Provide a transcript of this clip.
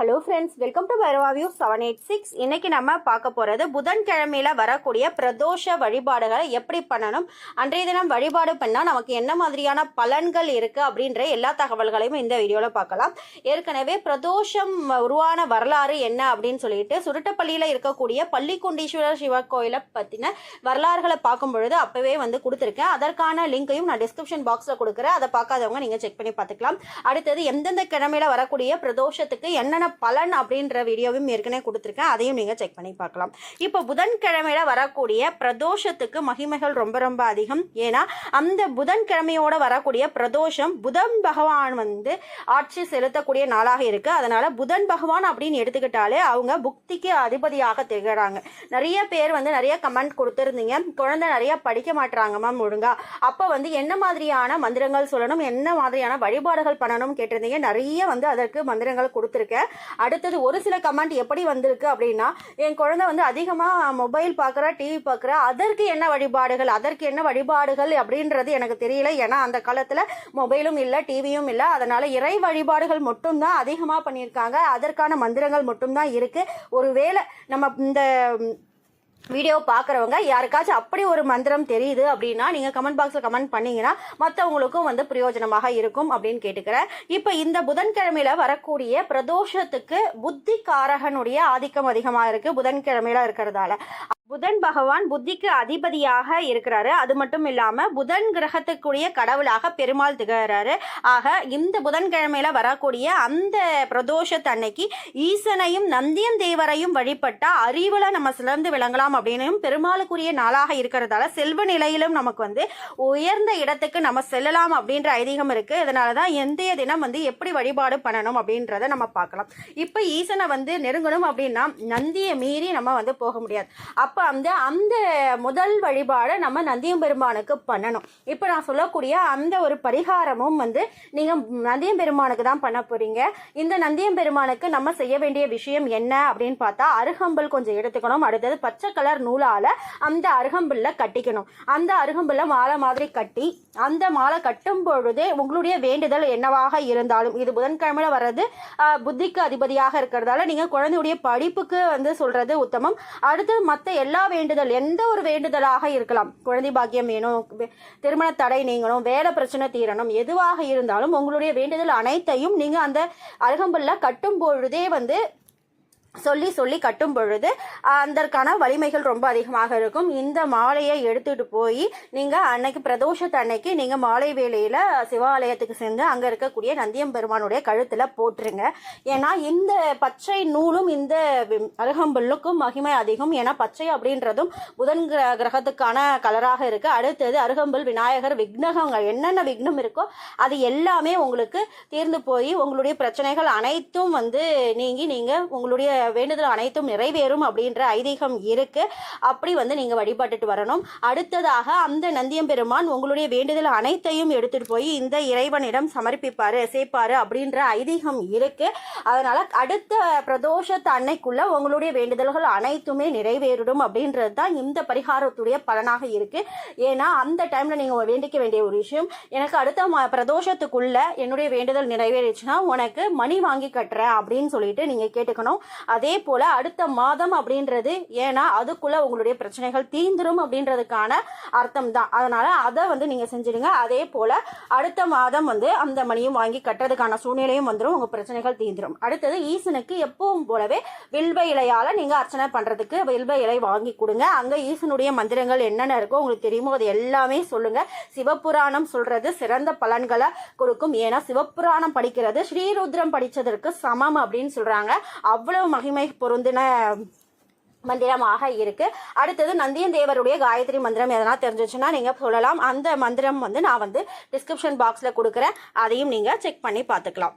Hello friends welcome to பைரவாவியூ seven eight six இன்றைக்கி நம்ம பார்க்க போகிறது புதன்கிழமையில் வரக்கூடிய பிரதோஷ வழிபாடுகளை எப்படி பண்ணணும்? அன்றைய தினம் வழிபாடு பண்ணால் நமக்கு என்ன மாதிரியான பலன்கள் இருக்குது அப்படின்ற எல்லா தகவல்களையும் இந்த வீடியோவில் பார்க்கலாம். ஏற்கனவே பிரதோஷம் உருவான வரலாறு என்ன அப்படின்னு சொல்லிட்டு சுருட்டப்பள்ளியில் இருக்கக்கூடிய பள்ளிக்குண்டீஸ்வரர் சிவ கோயிலை பற்றின வரலாறுகளை பார்க்கும் பொழுது அப்போவே வந்து கொடுத்துருக்கேன். அதற்கான லிங்கையும் நான் டிஸ்கிரிப்ஷன் பாக்ஸில் கொடுக்குறேன். அதை பார்க்காதவங்க நீங்கள் செக் பண்ணி பார்த்துக்கலாம். அடுத்தது எந்தெந்த கிழமையில வரக்கூடிய பிரதோஷத்துக்கு என்னென்ன பலன் அப்படின்ற வீடியோவும் ஏற்கனவே கொடுத்துருக்கேன். அதையும் நீங்கள் செக் பண்ணி பார்க்கலாம். இப்போ புதன்கிழமையில் வரக்கூடிய பிரதோஷத்துக்கு மகிமைகள் ரொம்ப ரொம்ப அதிகம். ஏன்னா அந்த புதன்கிழமையோட வரக்கூடிய பிரதோஷம் புதன் பகவான் வந்து ஆட்சி செலுத்தக்கூடிய நாளாக இருக்குது அதனால் புதன் பகவான் அப்படின்னு எடுத்துக்கிட்டாலே அவங்க புக்திக்கு அதிபதியாக திகழாங்க நிறைய பேர் வந்து நிறைய கமெண்ட் கொடுத்துருந்தீங்க. குழந்தை நிறைய படிக்க மாட்டுறாங்க மேம் ஒழுங்கா. அப்போ வந்து என்ன மாதிரியான மந்திரங்கள் சொல்லணும்? என்ன மாதிரியான வழிபாடுகள் பண்ணணும் கேட்டிருந்தீங்க? நிறைய வந்து அதற்கு மந்திரங்கள் கொடுத்துருக்கேன். அடுத்தது ஒரு சில கமெண்ட் எப்படி வந்திருக்கு அப்படின்னா என் குழந்தை வந்து அதிகமாக மொபைல் பார்க்குறா டிவி பார்க்குறா அதற்கு என்ன வழிபாடுகள் அதற்கு என்ன வழிபாடுகள் அப்படின்றது எனக்கு தெரியல. ஏன்னா அந்த காலத்தில் மொபைலும் இல்லை டிவியும் இல்லை. அதனால் இறை வழிபாடுகள் மட்டும்தான் அதிகமாக பண்ணியிருக்காங்க. அதற்கான மந்திரங்கள் மட்டும்தான் இருக்குது ஒருவேளை நம்ம இந்த வீடியோ பார்க்குறவங்க யாருக்காச்சும் அப்படி ஒரு மந்திரம் தெரியுது அப்படின்னா நீங்கள் கமெண்ட் பாக்ஸில் கமெண்ட் பண்ணீங்கன்னா மற்றவங்களுக்கும் வந்து பிரயோஜனமாக இருக்கும் அப்படின்னு கேட்டுக்கிறேன். இப்போ இந்த புதன்கிழமையில் வரக்கூடிய பிரதோஷத்துக்கு புத்தி காரகனுடைய ஆதிக்கம் அதிகமாக இருக்குது புதன்கிழமையில் இருக்கிறதால. புதன் பகவான் புத்திக்கு அதிபதியாக இருக்கிறாரு. அது மட்டும் இல்லாமல் புதன் கிரகத்துக்குரிய கடவுளாக பெருமாள் திகழறாரு. ஆக இந்த புதன்கிழமையில் வரக்கூடிய அந்த பிரதோஷத்தன்னைக்கு ஈசனையும் நந்தியம் தேவரையும் வழிபட்டால் அறிவில் நம்ம சிறந்து விளங்கலாம் அப்படின்னும் பெருமாளுக்குரிய நாளாக இருக்கிறதால செல்வ நிலையிலும் நமக்கு வந்து உயர்ந்த இடத்துக்கு நம்ம செல்லலாம் அப்படின்ற ஐதீகம் இருக்கு. இதனாலதான் எந்தைய தினம் வந்து எப்படி வழிபாடு பண்ணணும் அப்படின்றத நம்ம பார்க்கலாம். இப்போ ஈசனை வந்து நெருங்கணும் அப்படின்னா நந்தியை மீறி நம்ம வந்து போக முடியாது. அப்போ வந்து அந்த முதல் வழிபாடை நம்ம நந்தியம் பெருமானுக்கு பண்ணணும். இப்போ நான் சொல்லக்கூடிய அந்த ஒரு பரிகாரமும் வந்து நீங்கள் நந்தியம் பெருமானுக்கு தான் பண்ண போகிறீங்க இந்த நந்தியம் பெருமானுக்கு நம்ம செய்ய வேண்டிய விஷயம் என்ன அப்படின்னு பார்த்தா அருகம்பல் கொஞ்சம் எடுத்துக்கணும். அடுத்தது பச்சை கலர் நூலால் அந்த அருகம்புல்ல கட்டிக்கணும். அந்த அருகம்புல்ல மாலை மாதிரி கட்டி அந்த மாலை கட்டும் பொழுது உங்களுடைய வேண்டுதல் என்னவாக இருந்தாலும் இது புதன்கிழமையில் வர்றது புத்திக்கு அதிபதியாக இருக்கிறதால நீங்கள் குழந்தையுடைய படிப்புக்கு வந்து சொல்கிறது உத்தமம். அடுத்து மற்ற எல்லா எல்லா வேண்டுதல் எந்த ஒரு வேண்டுதலாக இருக்கலாம். குழந்தை பாக்கியம் வேணும் திருமண தடை நீங்கணும் வேலை பிரச்சனை தீரணும் எதுவாக இருந்தாலும் உங்களுடைய வேண்டுதல் அனைத்தையும் நீங்க அந்த அருகம்புல்ல கட்டும் பொழுதே வந்து சொல்லி சொல்லி கட்டும் பொழுது அதற்கான வலிமைகள் ரொம்ப அதிகமாக இருக்கும். இந்த மாலையை எடுத்துகிட்டு போய் நீங்கள் அன்னைக்கு பிரதோஷத்து அன்னைக்கு நீங்கள் மாலை வேளையில் சிவாலயத்துக்கு சென்று அங்கே இருக்கக்கூடிய நந்தியம் பெருமானுடைய கழுத்தில் போட்டுருங்க. ஏன்னா இந்த பச்சை நூலும் இந்த அருகம்புல்லுக்கும் மகிமை அதிகம். ஏன்னா பச்சை அப்படின்றதும் புதன் கிர- கிரகத்துக்கான கலராக இருக்குது அடுத்தது அருகம்புல் விநாயகர் விக்னகங்கள். என்னென்ன விக்னம் இருக்கோ அது எல்லாமே உங்களுக்கு தீர்ந்து போய் உங்களுடைய பிரச்சனைகள் அனைத்தும் வந்து நீங்கி நீங்கள் உங்களுடைய வேண்டுதல் அனைத்தும் நிறைவேறும் அப்படின்ற ஐதீகம் இருக்கு. அப்படி வந்து நீங்க வழிபட்டுட்டு வரணும். அடுத்ததாக அந்த நந்தியம் பெருமான் உங்களுடைய வேண்டுதல் அனைத்தையும் எடுத்துட்டு போய் இந்த இறைவனிடம் சமர்ப்பிப்பாரு சேர்ப்பாரு அப்படின்ற ஐதீகம் இருக்கு. அதனால அடுத்த பிரதோஷத்து அன்னைக்குள்ள உங்களுடைய வேண்டுதல்கள் அனைத்துமே நிறைவேறிடும் அப்படின்றது தான் இந்த பரிகாரத்துடைய பலனாக இருக்கு. ஏன்னா அந்த டைம்ல நீங்க வேண்டிக்க வேண்டிய ஒரு விஷயம் எனக்கு அடுத்த ம- பிரதோஷத்துக்குள்ள என்னுடைய வேண்டுதல் நிறைவேறிச்சுன்னா உனக்கு மணி வாங்கி கட்டுறேன் அப்படின்னு சொல்லிட்டு நீங்க கேட்டுக்கணும். அதே போல அடுத்த மாதம் அப்படின்றது ஏன்னா அதுக்குள்ள உங்களுடைய பிரச்சனைகள் தீந்துரும் அப்படின்றதுக்கான அர்த்தம் தான் அதனால அதை வந்து நீங்க செஞ்சிடுங்க. அதே போல அடுத்த மாதம் வந்து அந்த மணியும் வாங்கி கட்டுறதுக்கான சூழ்நிலையும் வந்துடும் உங்க பிரச்சனைகள் தீந்துரும் அடுத்தது ஈசனுக்கு எப்பவும் போலவே வில்வ இலையால நீங்க அர்ச்சனை பண்றதுக்கு வில்வ இலை வாங்கி கொடுங்க. அங்க ஈசனுடைய மந்திரங்கள் என்னென்ன இருக்கோ உங்களுக்கு தெரியுமோ அது எல்லாமே சொல்லுங்க. சிவபுராணம் சொல்றது சிறந்த பலன்களை கொடுக்கும். ஏன்னா சிவபுராணம் படிக்கிறது ஸ்ரீருத்ரம் படிச்சதற்கு சமம் அப்படின்னு சொல்றாங்க. அவ்வளவு மகிமை பொருந்தின மந்திரமாக இருக்கு. அடுத்தது நந்தியன் தேவருடைய காயத்ரி மந்திரம் எதனா தெரிஞ்சிச்சுன்னா நீங்க சொல்லலாம். அந்த மந்திரம் வந்து நான் வந்து டிஸ்கிரிப்ஷன் பாக்ஸ்ல கொடுக்குறேன். அதையும் நீங்க செக் பண்ணி பார்த்துக்கலாம்.